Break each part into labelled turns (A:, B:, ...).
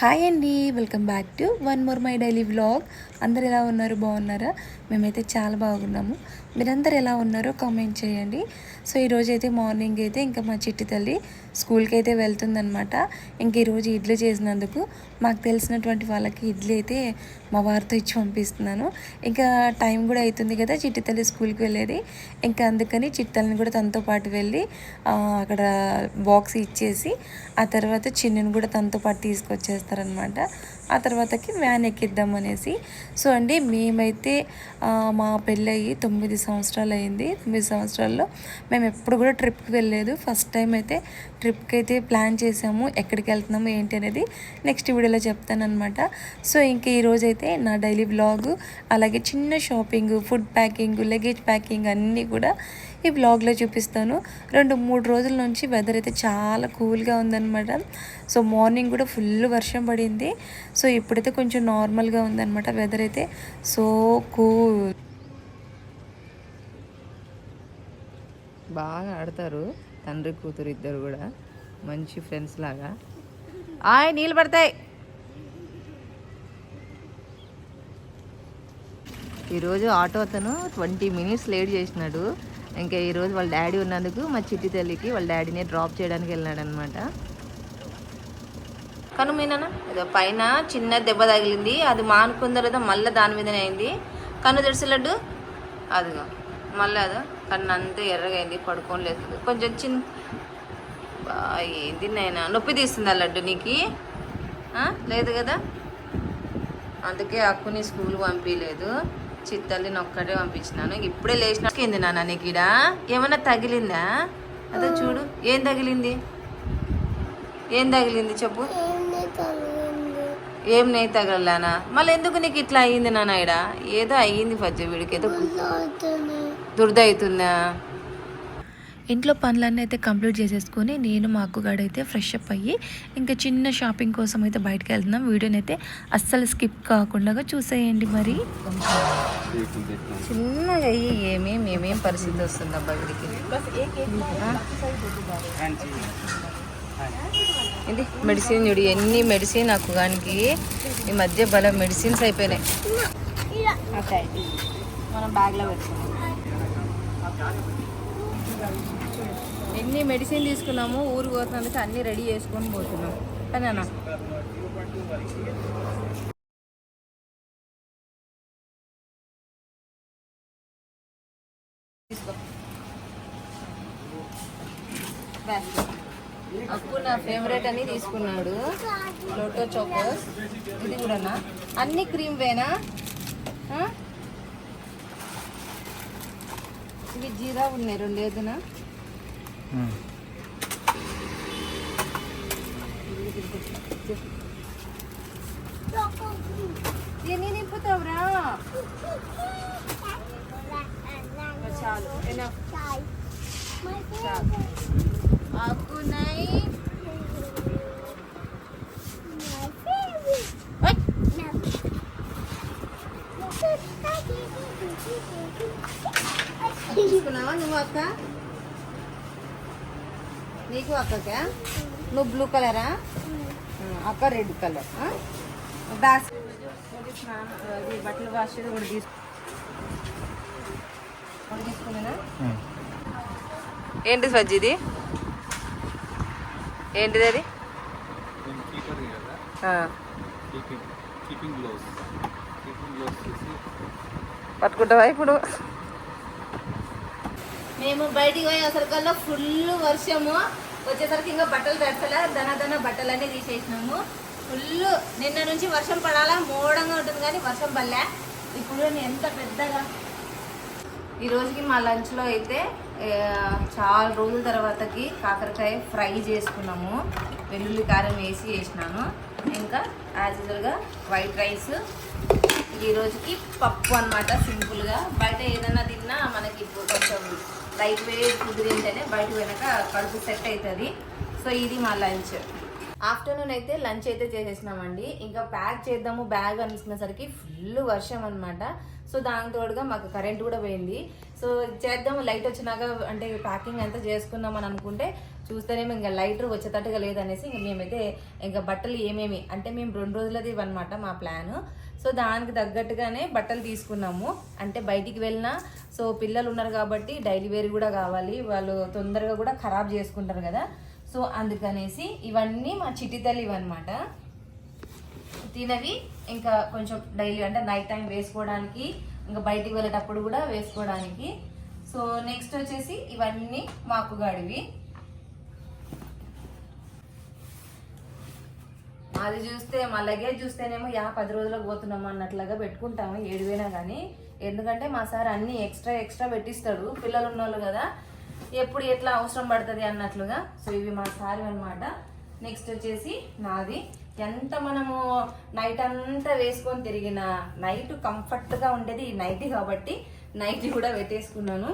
A: Hi అండి welcome back to one more my daily vlog. అందరు ఎలా ఉన్నారు? బాగున్నారా? మేమైతే చాలా బాగున్నాము. మీరందరు ఎలా ఉన్నారో కామెంట్ చేయండి. సో ఈరోజు అయితే మార్నింగ్ అయితే ఇంకా మా చిట్టి తల్లి స్కూల్కి అయితే వెళ్తుందనమాట ఇంక ఈరోజు ఇడ్లీ చేసినందుకు మాకు తెలిసినటువంటి వాళ్ళకి ఇడ్లీ అయితే మా వారితో ఇచ్చి పంపిస్తున్నాను. ఇంకా టైం కూడా అవుతుంది కదా చిట్టి తల్లి స్కూల్కి వెళ్ళేది. ఇంకా అందుకని చిట్టి తల్లిని కూడా తనతో పాటు వెళ్ళి అక్కడ బాక్స్ ఇచ్చేసి ఆ తర్వాత చిన్నని కూడా తనతో పాటు తీసుకొచ్చేస్తారనమాట ఆ తర్వాతకి వ్యాన్ ఎక్కిద్దాం అనేసి. సో అండి మేమైతే మా పెళ్ళయ్యి తొమ్మిది సంవత్సరాలు అయింది తొమ్మిది సంవత్సరాల్లో మేము ఎప్పుడు కూడా ట్రిప్కి వెళ్ళలేదు. ఫస్ట్ టైం అయితే ట్రిప్కి అయితే ప్లాన్ చేసాము ఎక్కడికి వెళ్తున్నాము ఏంటి అనేది నెక్స్ట్ వీడియోలో చెప్తానమాట సో ఇంక ఈరోజు అయితే నా డైలీ బ్లాగ్ అలాగే చిన్న shopping food packing luggage packing అన్నీ కూడా ఈ బ్లాగ్లో చూపిస్తాను. రెండు మూడు రోజుల నుంచి వెదర్ అయితే చాలా కూల్గా ఉందన్నమాట. సో మార్నింగ్ కూడా ఫుల్ వర్షం పడింది. సో ఇప్పుడైతే కొంచెం నార్మల్గా ఉందన్నమాట వెదర్ అయితే. సో కూల్
B: బాగా ఆడతారు తండ్రి కూతురు ఇద్దరు కూడా. మంచి ఫ్రెండ్స్ లాగా. ఆయ్ నీళ్ళు పడతాయి. ఈరోజు ఆటో అతను ట్వంటీ మినిట్స్ లేట్ చేసినాడు. ఇంకా ఈరోజు వాళ్ళ డాడీ ఉన్నందుకు మా చిట్టి తల్లికి వాళ్ళ డాడీని డ్రాప్ చేయడానికి వెళ్ళినాడు అనమాట కను మీనా ఏదో పైన చిన్న దెబ్బ తగిలింది. అది మానుకుందరు తర్వాత మళ్ళీ దాని మీదనే అయింది. కన్ను తెరిసి లడ్డు? అదిగో. మళ్ళీ అదో. కన్ను అంతా ఎర్రగైంది. అయింది పడుకొని లేదు. కొంచెం చిన్న ఏంది నైనా నొప్పి తీస్తుందా లడ్డు నీకు? లేదు కదా? అందుకే అక్కుని స్కూల్ పంపించలేదు చిత్తల్లిని ఒక్కటే పంపించినాను. ఇప్పుడే లేచిన కింది నాన్న నీకు ఈడ? ఏమన్నా తగిలిందా? అదే చూడు. ఏం తగిలింది? ఏం తగిలింది చెప్పు. ఏం నెయ్యి తగలనా మళ్ళీ ఎందుకు నీకు ఇట్లా అయ్యింది నాన్న ఈడ? ఏదో అయ్యింది ఫజ్జ వీడికి. ఏదో దురద అవుతుందా
A: ఇంట్లో పనులన్నీ అయితే కంప్లీట్ చేసేసుకొని నేను మా అక్కుగాడైతే ఫ్రెష్ అప్ అయ్యి ఇంకా చిన్న షాపింగ్ కోసం అయితే బయటకు వెళ్తున్నాం. వీడియోని అయితే అస్సలు స్కిప్ కాకుండా చూసేయండి మరి.
B: చిన్నగా అయ్యి ఏమేం ఏమేం పరిస్థితి వస్తుంది అబ్బా వీడికి? ఆ? ఇది మెడిసిన్ చూడు ఎన్ని మెడిసిన్ నాకు గానికి ఈ మధ్య బల మెడిసిన్స్ అయిపోయినాయి. మనం బ్యాగ్లో పెట్టుకున్నాం ఎన్ని మెడిసిన్ తీసుకున్నాము ఊరు పోతున్నందుకు అన్ని రెడీ చేసుకొని పోతున్నాం. కానీ అప్పు నా ఫేవరెట్ అని తీసుకున్నాడు. లోటో చోకోస్ ఇది కూడానా అన్ని క్రీమ్ వేనా? ఇవి జీరా ఉన్నాయి రెండు ఏదైనా? ఎన్ని నింపుతావురా చాలు enough. చాలు ఆకునై ఓయ్. తీసుకున్నావా నువ్వు అక్క నీకు అక్కకా? నువ్వు బ్లూ కలరా అక్క రెడ్ కలర్ బ్యాస్ బట్టలు వాష్ తీసుకు. ఒకటి ఏంటి స్వజ్జి ఇది? ఏంటిది అది?
C: కీపర్ కదా?
B: మేము బయటికి పోయేసరికల్లా ఫుల్ వర్షము. వచ్చేసరికి ఇంకా బట్టలు పెడతలే దన బట్టలు బట్టలన్నీ తీసేసినాము. ఫుల్ నిన్న నుంచి వర్షం పడాలా మోడంగా ఉంటుంది కానీ వర్షం పడలే. ఇప్పుడు ఎంత పెద్దగా. ఈ రోజుకి మా లంచ్లో అయితే చాలా రోజుల తర్వాతకి కాకరకాయ ఫ్రై చేసుకున్నాము. వెల్లుల్లి కారం వేసి చేసినాను ఇంకా యాజ్ యూజువల్గా వైట్ రైస్ ఈ రోజుకి పప్పు అనమాట సింపుల్గా బయట ఏదైనా తిన్నా మనకి ఇప్పుడు కొంచెం లైట్ వెయిట్ ఫుడ్ తింటేనే బయట పోయినాక కడుపు సెట్ అవుతుంది. సో ఇది మా లంచ్. ఆఫ్టర్నూన్ అయితే లంచ్ అయితే చేసేసినామండి. ఇంకా ప్యాక్ చేద్దాము బ్యాగ్ అనుకునేసరికి ఫుల్ వర్షం అనమాట సో దానికి తోడుగా మాకు కరెంట్ కూడా పోయింది. సో చేద్దాము లైట్ వచ్చినాక అంటే ప్యాకింగ్ అంతా చేసుకుందాం అని అనుకుంటే చూస్తేనేమో ఇంకా లైటర్ వచ్చేటట్టుగా లేదనేసి ఇంకా మేమైతే ఇంకా బట్టలు ఏమేమి అంటే మేము రెండు రోజులది అనమాట మా ప్లాన్. సో దానికి తగ్గట్టుగానే బట్టలు తీసుకున్నాము. అంటే బయటికి వెళ్ళినా సో పిల్లలు ఉన్నారు కాబట్టి డైలీ వేర్ కూడా కావాలి. వాళ్ళు తొందరగా కూడా ఖరాబ్ చేసుకుంటారు కదా. సో అందుకనేసి ఇవన్నీ మా చిట్టి తల్లి ఇవన్నమాట. తినవి ఇంకా కొంచెం డైలీ అంటే నైట్ టైం వేసుకోవడానికి ఇంకా బయటికి వెళ్ళేటప్పుడు కూడా వేసుకోవడానికి. సో నెక్స్ట్ వచ్చేసి ఇవన్నీ మాకు గడివి. అది చూస్తే మా లగేజ్ చూస్తేనేమో యా పది రోజులకు పోతున్నాం అన్నట్లుగా పెట్టుకుంటాము ఏడువైనా కానీ ఎందుకంటే మా సార్ అన్నీ ఎక్స్ట్రా ఎక్స్ట్రా పెట్టిస్తాడు పిల్లలు ఉన్నోళ్ళు కదా. ఎప్పుడు ఎట్లా అవసరం పడుతుంది అన్నట్లుగా. సో ఇవి మా సారీ అనమాట నెక్స్ట్ వచ్చేసి నాది. ఎంత మనము నైట్ అంతా వేసుకొని తిరిగిన నైట్ కంఫర్ట్గా ఉండేది ఈ నైట్ కాబట్టి నైట్ కూడా పెట్టేసుకున్నాను.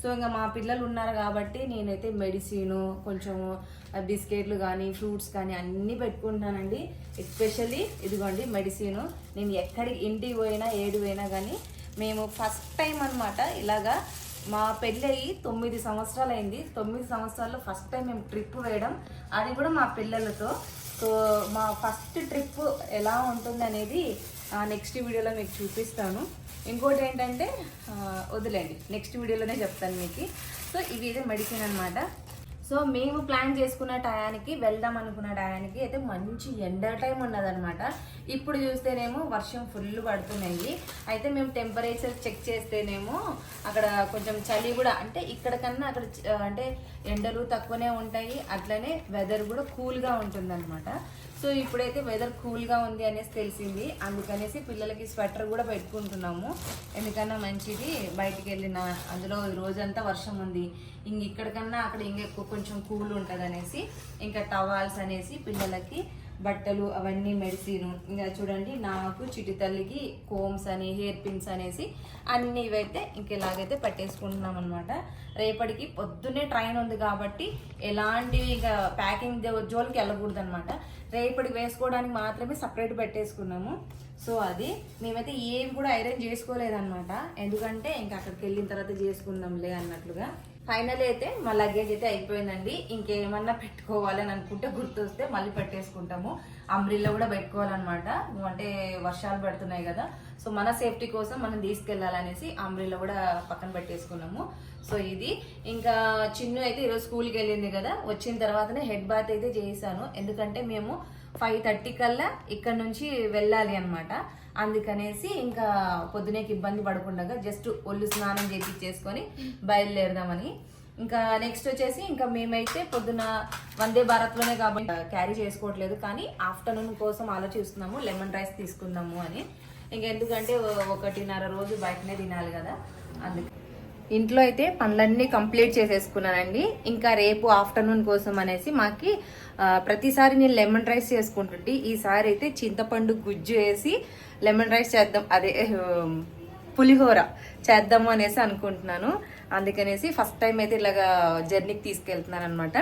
B: సో ఇంకా మా పిల్లలు ఉన్నారు కాబట్టి నేనైతే మెడిసిన్ కొంచెం బిస్కెట్లు కానీ ఫ్రూట్స్ కానీ అన్నీ పెట్టుకుంటున్నానండి. ఎస్పెషల్లీ ఇదిగోండి మెడిసిన్ నేను ఎక్కడికి ఇంటికి పోయినా ఏడు పోయినా కానీ మేము ఫస్ట్ టైం అన్నమాట ఇలాగా మా పెళ్ళి అయ్యి తొమ్మిది సంవత్సరాలు అయింది తొమ్మిది సంవత్సరాల్లో ఫస్ట్ టైం మేము ట్రిప్ వేయడం. అది కూడా మా పిల్లలతో. సో మా ఫస్ట్ ట్రిప్ ఎలా ఉంటుంది అనేది నెక్స్ట్ వీడియోలో మీకు చూపిస్తాను. ఇంకోటి ఏంటంటే వదిలేండి. నెక్స్ట్ వీడియోలోనే చెప్తాను మీకు. సో ఇవి ఇదే మెడిసిన్ అనమాట సో మేము ప్లాన్ చేసుకున్న టయానికి వెళ్దాం అనుకున్న టయానికి అయితే మంచి ఎండ టైం ఉన్నదనమాట ఇప్పుడు చూస్తేనేమో వర్షం ఫుల్ పడుతున్నాయి. అయితే మేము టెంపరేచర్ చెక్ చేస్తేనేమో అక్కడ కొంచెం చలి కూడా అంటే ఇక్కడ కన్నా అక్కడ అంటే ఎండలు తక్కువనే ఉంటాయి. అట్లనే వెదర్ కూడా కూల్గా ఉంటుందన్నమాట. సో ఇప్పుడైతే వెదర్ కూల్గా ఉంది అనేసి తెలిసింది. అందుకనేసి పిల్లలకి స్వెటర్ కూడా పెట్టుకుంటున్నాము. ఎందుకన్నా మంచిది బయటికి వెళ్ళిన అందులో రోజంతా వర్షం ఉంది. ఇంక ఇక్కడికన్నా అక్కడ ఇంక ఎక్కువ కొంచెం కూల్ ఉంటుంది అనేసి ఇంకా టవాల్స్ అనేసి పిల్లలకి బట్టలు అవన్నీ మెడిసిన్. ఇంకా చూడండి నాకు చిటి తల్లికి కోమ్స్ అని హెయిర్ పిన్స్ అనేసి అన్ని ఇవైతే ఇంక ఇలాగైతే పెట్టేసుకుంటున్నాం అనమాట రేపటికి పొద్దున్నే ట్రైన్ ఉంది కాబట్టి ఎలాంటివి ఇంకా ప్యాకింగ్ జోలికి వెళ్ళకూడదు అనమాట రేపటికి వేసుకోవడానికి మాత్రమే సపరేట్ పెట్టేసుకున్నాము. సో అది మేమైతే ఏం కూడా ఐరన్ చేసుకోలేదన్నమాట. ఎందుకంటే ఇంకా అక్కడికి వెళ్ళిన తర్వాత చేసుకుందాంలే అన్నట్లుగా. ఫైనల్ అయితే మా లగేజ్ అయితే అయిపోయిందండి. ఇంకేమన్నా పెట్టుకోవాలని అనుకుంటే గుర్తొస్తే మళ్ళీ పెట్టేసుకుంటాము. అంబ్రిల్లా కూడా పెట్టుకోవాలన్నమాట. అంటే వర్షాలు పడుతున్నాయి కదా. సో మన సేఫ్టీ కోసం మనం తీసుకెళ్ళాలనేసి అంబ్రిల్లా కూడా పక్కన పెట్టేసుకున్నాము. సో ఇది ఇంకా చిన్ను అయితే ఈరోజు స్కూల్కి వెళ్ళింది కదా వచ్చిన తర్వాతనే హెడ్ బాత్ అయితే చేశాను ఎందుకంటే మేము ఫైవ్ థర్టీ కల్లా ఇక్కడ నుంచి వెళ్ళాలి అనమాట అందుకనేసి ఇంకా పొద్దునేకి ఇబ్బంది పడకుండా జస్ట్ ఒళ్ళు స్నానం చేసి చేసుకొని బయలుదేరదామని. ఇంకా నెక్స్ట్ వచ్చేసి ఇంకా మేమైతే పొద్దున వందే భారత్లోనే కాబట్టి క్యారీ చేసుకోవట్లేదు. కానీ ఆఫ్టర్నూన్ కోసం ఆలోచిస్తున్నాము లెమన్ రైస్ తీసుకుందాము అని. ఇంకెందుకంటే ఒకటిన్నర రోజు బయటనే తినాలి కదా. అందుకే. ఇంట్లో అయితే పనులన్నీ కంప్లీట్ చేసేసుకున్నానండి. ఇంకా రేపు ఆఫ్టర్నూన్ కోసం అనేసి మాకి ప్రతిసారి నేను లెమన్ రైస్ చేసుకుంటుంటే. ఈసారి అయితే చింతపండు గుజ్జు వేసి లెమన్ రైస్ చేద్దాం. అదే పులిహోర చేద్దాము అనేసి అనుకుంటున్నాను. అందుకనేసి ఫస్ట్ టైం అయితే ఇలాగా జర్నీకి తీసుకెళ్తున్నాను అనమాట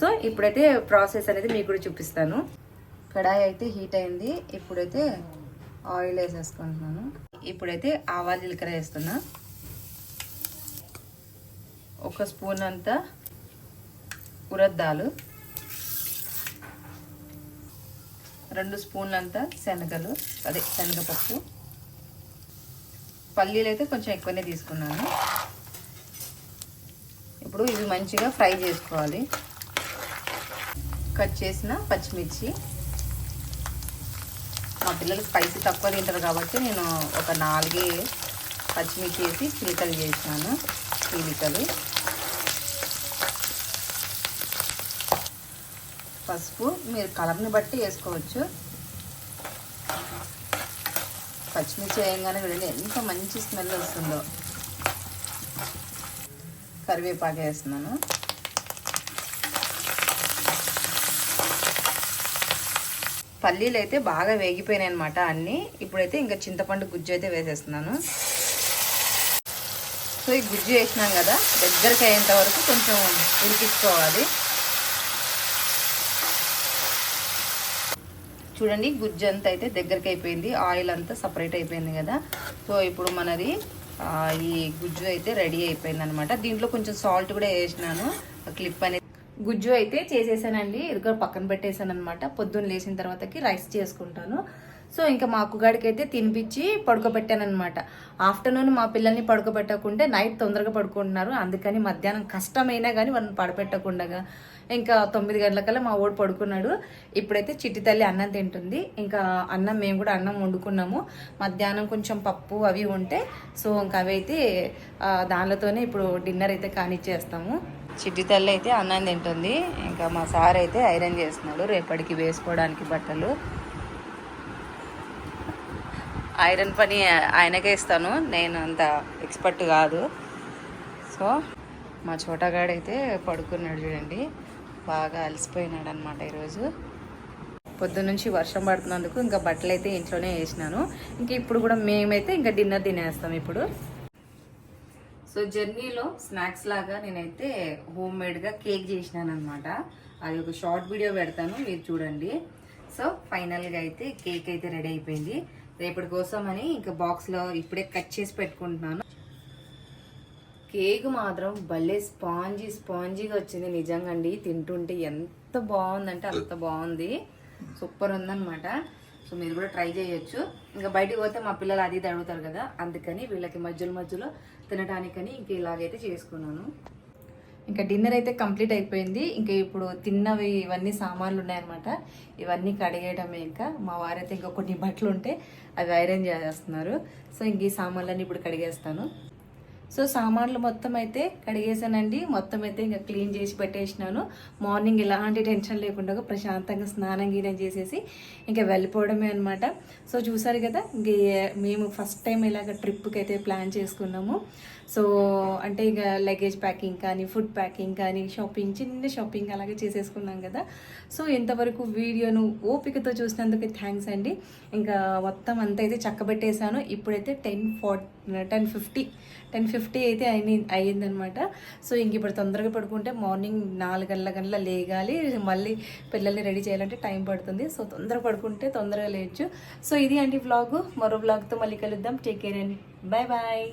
B: సో ఇప్పుడైతే ప్రాసెస్ అనేది మీకు కూడా చూపిస్తాను. కడాయి అయితే హీట్ అయింది. ఇప్పుడైతే ఆయిల్ వేసేసుకుంటున్నాను. ఇప్పుడైతే ఆవాలు జీలకర్ర వేస్తున్నా. ఒక స్పూన్ అంతా ఉరద్దాలు రెండు స్పూన్లు అంతా శనగలు అదే శనగపప్పు. పల్లీలు అయితే కొంచెం ఎక్కువనే తీసుకున్నాను. ఇప్పుడు ఇవి మంచిగా ఫ్రై చేసుకోవాలి. కట్ చేసిన పచ్చిమిర్చి. పిల్లలు స్పైసీ తక్కువ తింటారు కాబట్టి నేను ఒక నాలుగే పచ్చిమిర్చి వేసి చిలికలు చేసినాను చీలికలు. పసుపు. మీరు కలర్ని బట్టి వేసుకోవచ్చు. పచ్చిమిర్చి వేయంగానే చూడండి ఎంత మంచి స్మెల్ వస్తుందో. కరివేపాకు వేస్తున్నాను. పల్లీలు అయితే బాగా వేగిపోయినాయి అనమాట అన్నీ. ఇప్పుడైతే ఇంకా చింతపండు గుజ్జు అయితే వేసేస్తున్నాను. సో ఈ గుజ్జు వేసినాం కదా దగ్గరికి అయ్యేంత వరకు కొంచెం ఉడికించుకోవాలి. చూడండి గుజ్జు అంతా అయితే దగ్గరికి అయిపోయింది. ఆయిల్ అంతా సపరేట్ అయిపోయింది కదా. సో ఇప్పుడు మనది ఈ గుజ్జు అయితే రెడీ అయిపోయింది అనమాట దీంట్లో కొంచెం సాల్ట్ కూడా వేసినాను. క్లిప్ అనేది గుజ్జు అయితే చేసేసానండి. ఇదిగో పక్కన పెట్టేసాను అనమాట పొద్దున్న లేచిన తర్వాతకి రైస్ చేసుకుంటాను. సో ఇంకా మా అక్కగాడికి అయితే తినిపించి పడుకోబెట్టాను అనమాట ఆఫ్టర్నూన్ మా పిల్లల్ని పడుకోబెట్టకుంటే నైట్ తొందరగా పడుకుంటున్నారు. అందుకని మధ్యాహ్నం కష్టమైనా కానీ వాళ్ళని పడపెట్టకుండా ఇంకా తొమ్మిది గంటలకల్లా మా ఓడి పడుకున్నాడు. ఇప్పుడైతే చిట్టి తల్లి అన్నం తింటుంది. ఇంకా అన్నం మేము కూడా అన్నం వండుకున్నాము. మధ్యాహ్నం కొంచెం పప్పు అవి ఉంటే సో ఇంకా అవి అయితే ఆ, ఇప్పుడు డిన్నర్ అయితే కానిచ్చేస్తాము. చిట్టి తల్లి అయితే అన్నం తింటుంది. ఇంకా మా సార్ అయితే ఐరన్ చేస్తున్నాడు. రేపటికి వేసుకోవడానికి బట్టలు. ఐరన్ పని ఆయనకే ఇస్తాను. నేను అంత ఎక్స్పర్ట్ కాదు. సో మా చోటగాడైతే పడుకున్నాడు చూడండి. బాగా అలసిపోయినాడు అనమాట ఈరోజు. పొద్దున్నుంచి వర్షం పడుతున్నందుకు ఇంకా బట్టలు అయితే ఇంట్లోనే వేసినాను. ఇంకా ఇప్పుడు కూడా మేమైతే ఇంకా డిన్నర్ తినేస్తాం ఇప్పుడు. సో జర్నీలో స్నాక్స్ లాగా నేనైతే హోమ్ మేడ్గా కేక్ చేసినాను అనమాట అది ఒక షార్ట్ వీడియో పెడతాను మీరు చూడండి. సో ఫైనల్గా అయితే కేక్ అయితే రెడీ అయిపోయింది. రేపటి కోసం అని ఇంకా బాక్స్లో ఇప్పుడే కట్ చేసి పెట్టుకుంటున్నాను. కేక్ మాత్రం భలే స్పాంజీ స్పాంజీగా వచ్చింది నిజంగా అండి తింటుంటే ఎంత బాగుందంటే అంత బాగుంది. సూపర్ ఉందన్నమాట. సో మీరు కూడా ట్రై చేయొచ్చు. ఇంకా బయటికి పోతే మా పిల్లలు అది తడుగుతారు అడుగుతారు కదా అందుకని వీళ్ళకి మధ్యలో మధ్యలో తినడానికని ఇంక ఇలాగైతే చేసుకున్నాను. ఇంకా డిన్నర్ అయితే కంప్లీట్ అయిపోయింది. ఇంకా ఇప్పుడు తిన్నవి ఇవన్నీ సామాన్లు ఉన్నాయన్నమాట. ఇవన్నీ కడిగేయడమే ఇంకా. మా వారైతే ఇంకా కొన్ని బట్టలు ఉంటే అవి ఐరన్ చేస్తున్నారు సో ఇంక ఈ సామాన్లన్నీ ఇప్పుడు కడిగేస్తాను. సో సామాన్లు మొత్తం అయితే కడిగేసానండి. మొత్తం అయితే ఇంకా క్లీన్ చేసి పెట్టేసినాను. మార్నింగ్ ఎలాంటి టెన్షన్ లేకుండా ప్రశాంతంగా స్నానం గీనం చేసేసి ఇంకా వెళ్ళిపోవడమే అనమాట సో చూసారు కదా ఇంక మేము ఫస్ట్ టైం ఇలాగ ట్రిప్కి అయితే ప్లాన్ చేసుకున్నాము. సో అంటే ఇక లగేజ్ ప్యాకింగ్ కానీ ఫుడ్ ప్యాకింగ్ కానీ షాపింగ్ చిన్న షాపింగ్ అలాగే చేసేసుకున్నాం కదా. సో ఇంతవరకు వీడియోను ఓపికతో చూసినందుకు థ్యాంక్స్ అండి. ఇంకా మొత్తం అంతా అయితే చక్కబెట్టేశాను. ఇప్పుడైతే ten four ten fifty ten fifty అయితే అయింది అయ్యిందనమాట. సో ఇంక ఇప్పుడు తొందరగా పడుకుంటే మార్నింగ్ నాలుగు గంటల గంటల లేగాలి. మళ్ళీ పిల్లల్ని రెడీ చేయాలంటే టైం పడుతుంది. సో తొందరగా పడుకుంటే తొందరగా లేయచ్చు. సో ఇది అండి వ్లాగ్ మరో వ్లాగ్తో మళ్ళీ కలుద్దాం. టేక్ కేర్ అండి. Bye bye